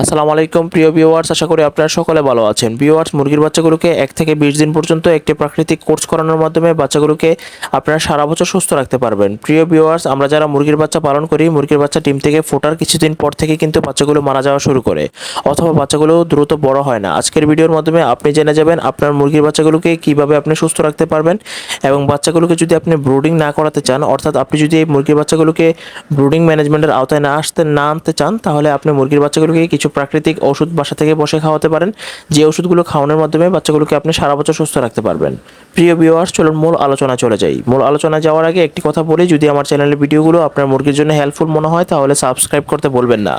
আসসালামু আলাইকুম, প্রিয় ভিউয়ার্স আশা করি আপনারা সকলে ভালো আছেন। ভিউয়ার্স মুরগির বাচ্চাগুলোকে এক থেকে বিশ দিন পর্যন্ত একটি প্রাকৃতিক কোর্স করানোর মাধ্যমে বাচ্চাগুলোকে আপনারা সারা বছর সুস্থ রাখতে পারবেন। প্রিয় ভিউয়ার্স আমরা যারা মুরগির বাচ্চা পালন করি, মুরগির বাচ্চা ডিম থেকে ফোটার কিছুদিন পর থেকে কিন্তু বাচ্চাগুলো মারা যাওয়া শুরু করে, অথবা বাচ্চাগুলো দ্রুত বড় হয় না। আজকের ভিডিওর মাধ্যমে আপনি জেনে যাবেন আপনার মুরগির বাচ্চাগুলোকে কীভাবে আপনি সুস্থ রাখতে পারবেন এবং বাচ্চাগুলোকে যদি আপনি ব্রুডিং না করাতে চান, অর্থাৎ আপনি যদি এই মুরগির বাচ্চাগুলোকে ব্রুডিং ম্যানেজমেন্টের আওতায় না আসতে, না আনতে চান, তাহলে আপনি মুরগির বাচ্চাগুলোকে কিছু প্রাকৃতিক ওষুধ বাসা থেকে বসে খাওয়াতে পারেন। যে ওষুধগুলো খাওয়ানোর মাধ্যমে বাচ্চাগুলোকে আপনি সারা বছর সুস্থ রাখতে পারবেন। প্রিয় ভিউয়ার্স চলুন মূল আলোচনা চলে যাই। মূল আলোচনা যাওয়ার আগে একটি কথা বলি, যদি আমার চ্যানেলের ভিডিওগুলো আপনার মুরগির জন্য হেল্পফুল মনে হয়, তাহলে সাবস্ক্রাইব করতে বলবেন না।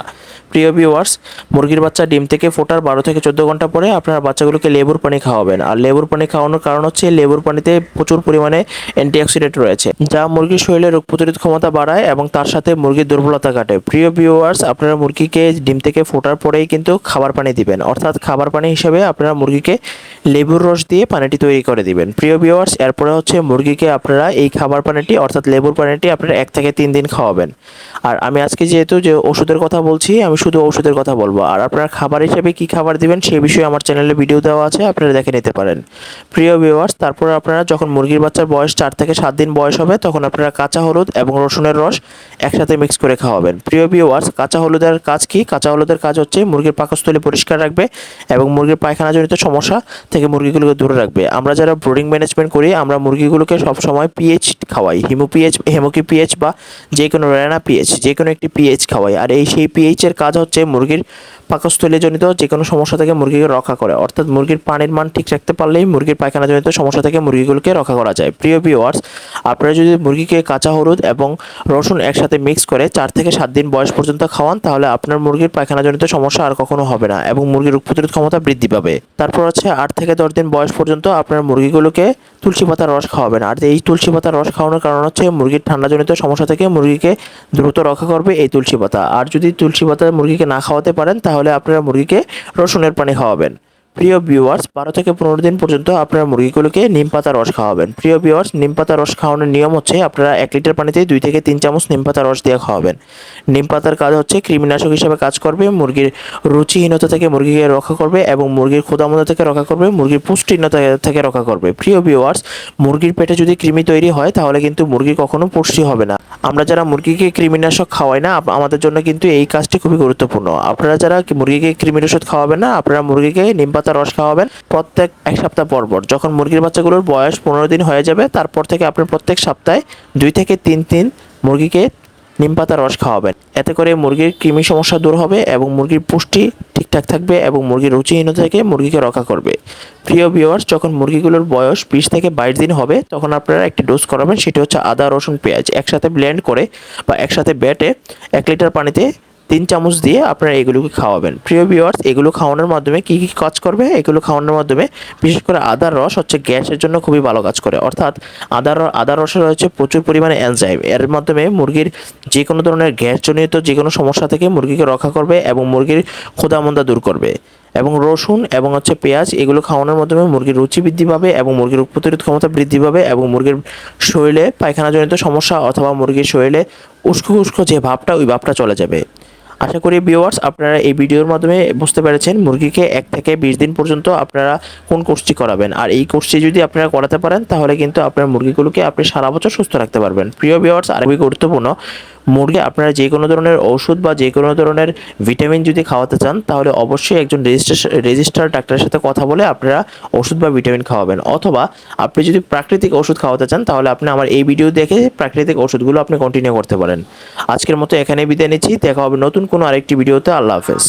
প্রিয় ভিউয়ার্স মুরগির বাচ্চা ডিম থেকে ফোটার বারো থেকে চোদ্দ ঘণ্টা পরে আপনার বাচ্চাগুলোকে লেবুর পানি খাওয়াবেন। আর লেবুর পানি খাওয়ানোর কারণ হচ্ছে, লেবুর পানিতে প্রচুর পরিমাণে অ্যান্টিঅক্সিডেন্ট রয়েছে, যা মুরগির শরীরে রোগ প্রতিরোধ ক্ষমতা বাড়ায় এবং তার সাথে মুরগির দুর্বলতা কাটে প্রিয় ভিউয়ার্স আপনারা মুরগিকে ডিম থেকে ফোটার পরেই কিন্তু খাবার পানি দিবেন। অর্থাৎ খাবার পানি হিসেবে আপনারা মুরগিকে লেবুর রস দিয়ে পানিটি তৈরি করে দিবেন। প্রিয় ভিউয়ার্স এরপরে হচ্ছে মুরগিকে আপনারা এই খাবার পানিটি, অর্থাৎ লেবুর পানিটি আপনারা এক থেকে তিন দিন খাওয়াবেন। আর আমি আজকে যেহেতু যে ওষুধের কথা বলছি, আমি শুধু ওষুধের কথা বলব। আর আপনারা খাবার হিসেবে কি খাবার দিবেন সেই বিষয়ে আমার চ্যানেলে ভিডিও দেওয়া আছে, আপনারা দেখে নিতে পারেন। প্রিয় ভিউয়ার্স তারপর আপনারা যখন মুরগির বাচ্চার বয়স চার থেকে সাত দিন বয়স হবে, তখন আপনারা কাঁচা হলুদ এবং রসুনের রস একসাথে মিক্স করে খাওয়াবেন। প্রিয় ভিউয়ার্স কাঁচা হলুদের কাজ কি? কাঁচা হলুদের কাজ হচ্ছে মুরগির পাকস্থলী পরিষ্কার রাখবে এবং মুরগির পায়খানাজনিত সমস্যা থেকে মুরগিগুলোকে দূরে রাখবে। আমরা যারা ব্রুডিং ম্যানেজমেন্ট করি, আমরা মুরগিগুলোকে সবসময় পিএইচ খাওয়াই। হিমো পিএইচ হেমোকি পিএইচ বা যে কোনো রেনা পিএইচ যে কোনো একটি পিএইচ খাওয়াই। আর এই সেই পিএইচের কাজ হচ্ছে মুরগির পাকস্থলীজনিত যে কোনো সমস্যা থেকে মুরগিকে রক্ষা করে। অর্থাৎ মুরগির পানির মান ঠিক রাখতে পারলেই মুরগির পায়খানাজনিত সমস্যা থেকে মুরগিগুলোকে রক্ষা করা যায়। প্রিয় ভিউয়ার্স আপনারা যদি মুরগিকে কাঁচা হলুদ এবং রসুন একসাথে মিক্স করে চার থেকে সাত দিন বয়স পর্যন্ত খাওয়ান, তাহলে আপনার মুরগির পায়খানাজনিত সমস্যা আর কখনো হবে না এবং মুরগির রোগ প্রতিরোধ ক্ষমতা বৃদ্ধি পাবে। তারপর হচ্ছে আট থেকে দশ দিন বয়স পর্যন্ত আপনার মুরগিগুলোকে তুলসী পাতার রস খাওয়াবেন। আর এই তুলসী পাতার রস খাওয়ানোর কারণ হচ্ছে মুরগির ঠান্ডাজনিত সমস্যা থেকে মুরগিকে দ্রুত রক্ষা করবে এই তুলসী পাতা। আর যদি তুলসী পাতা মুরগিকে না খাওয়াতে পারেন, তাহলে আপনারা মুরগিকে রসুনের পানি খাওয়াবেন। প্রিয় ভিউয়ার্স বারো থেকে পনেরো দিন পর্যন্ত আপনারা মুরগিগুলোকে নিম পাতা রস খাওয়াবেন। প্রিয় ভিউয়ার্স নিম পাতা রস খাওয়ানোর নিয়ম হচ্ছে আপনারা এক লিটার পানিতে দুই থেকে তিন চামচ নিম পাতা রস দিয়ে খাওয়াবেন। নিম পাতার কাজ হচ্ছে কৃমিনাশক হিসেবে কাজ করবে, মুরগির রুচিহীনতা থেকে মুরগিকে রক্ষা করবে এবং মুরগির ক্ষুদামতা থেকে রক্ষা করবে, মুরগির পুষ্টিহীনতা থেকে রক্ষা করবে। প্রিয় ভিউয়ার্স মুরগির পেটে যদি কৃমি তৈরি হয়, তাহলে কিন্তু মুরগি কখনো পুষ্টি হবে না। আমরা যারা মুরগিকে কৃমিনাশক খাওয়াই না আমাদের জন্য কিন্তু এই কাজটি খুবই গুরুত্বপূর্ণ। আপনারা যারা মুরগিকে কৃমিনাশক খাওয়াবেন না, আপনারা মুরগিকে নিম পাতার রস খাওয়াবেন প্রত্যেক এক সপ্তাহ পর পর। যখন মুরগির বাচ্চাগুলোর বয়স পনেরো দিন হয়ে যাবে, তারপর থেকে আপনি প্রত্যেক সপ্তাহে দুই থেকে তিন তিন মুরগিকে নিম পাতার রস খাওয়াবেন। এতে করে মুরগির কৃমি সমস্যা দূর হবে এবং মুরগির পুষ্টি ঠিকঠাক থাকবে এবং মুরগির রুচিহীনতা থেকে মুরগিকে রক্ষা করবে। প্রিয় ভিওয়ার্স যখন মুরগিগুলোর বয়স বিশ থেকে বাইশ দিন হবে, তখন আপনারা একটি ডোজ করাবেন, সেটি হচ্ছে আদা, রসুন, পেঁয়াজ। একসাথে ব্লেন্ড করে বা একসাথে বেটে এক লিটার পানিতে তিন চামচ দিয়ে আপনারা এগুলোকে খাওয়াবেন। প্রিয় ভিউয়ার্স এগুলো খাওয়ানোর মাধ্যমে কী কী কাজ করবে? এগুলো খাওয়ানোর মাধ্যমে বিশেষ করে আদার রস হচ্ছে গ্যাসের জন্য খুবই ভালো কাজ করে। অর্থাৎ আদার আদার রসে রয়েছে প্রচুর পরিমাণে এনজাইম এর মাধ্যমে মুরগির যে কোনো ধরনের গ্যাসজনিত যে কোনো সমস্যা থেকে মুরগিকে রক্ষা করবে এবং মুরগির ক্ষুধামন্দা দূর করবে। এবং রসুন এবং হচ্ছে পেঁয়াজ, এগুলো খাওয়ানোর মাধ্যমে মুরগির রুচি বৃদ্ধি পাবে এবং মুরগির রোগ প্রতিরোধ ক্ষমতা বৃদ্ধি পাবে এবং মুরগির শরীরে পায়খানাজনিত সমস্যা অথবা মুরগির শরীরে উস্কো উস্কো যে ভাবটা, ওই ভাবটা চলে যাবে। আশা করি ভিউয়ার্স আপনারা এই ভিডিওর মাধ্যমে বুঝতে পেরেছেন মুরগিকে এক থেকে বিশ দিন পর্যন্ত আপনারা কোন কোর্সটি করাবেন। আর এই কোর্সটি যদি আপনারা করাতে পারেন, তাহলে কিন্তু আপনার মুরগিগুলোকে আপনি সারা বছর সুস্থ রাখতে পারবেন। প্রিয় ভিউয়ার্স আর খুবই গুরুত্বপূর্ণ মুরগি, আপনারা যে কোনো ধরনের ওষুধ বা যে কোনো ধরনের ভিটামিন যদি খাওয়াতে চান, তাহলে অবশ্যই একজন রেজিস্ট্রেশন রেজিস্টার ডাক্তারের সাথে কথা বলে আপনারা ওষুধ বা ভিটামিন খাওয়াবেন। অথবা আপনি যদি প্রাকৃতিক ওষুধ খাওয়াতে চান, তাহলে আপনি আমার এই ভিডিও দেখে প্রাকৃতিক ওষুধগুলো আপনি কন্টিনিউ করতে পারেন। আজকের মতো এখানে বিদায় নিচ্ছি। দেখা হবে নতুন কোনো আরেকটি ভিডিওতে। আল্লাহ হাফেজ।